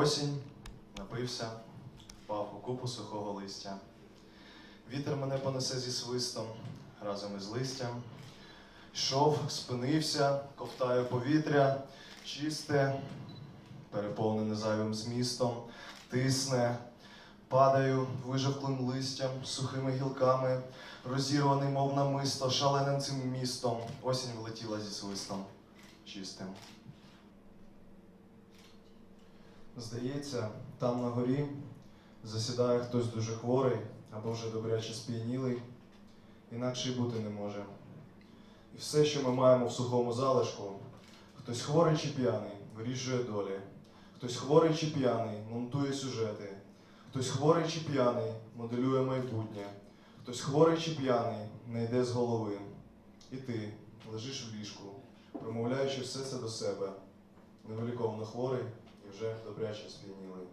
Осінь напився, впав у купу сухого листя. Вітер мене понесе зі свистом разом із листям. Йшов, спинився, ковтаю повітря, чисте, переповнене зайвим змістом, тисне, падаю, вижавклим листям, сухими гілками, розірваний, мов намисто, шаленим цим містом. Осінь влетіла зі свистом чистим. Здається, там на горі засідає хтось дуже хворий або вже добряче сп'янілий, інакше й бути не може. І все, що ми маємо в сухому залишку, хтось хворий чи п'яний, вирішує долі, хтось хворий чи п'яний, монтує сюжети, хтось хворий чи п'яний, моделює майбутнє, хтось хворий чи п'яний, не йде з голови. І ти лежиш в ліжку, промовляючи все це до себе, невиліковно хворий і вже добряче сп'янілий.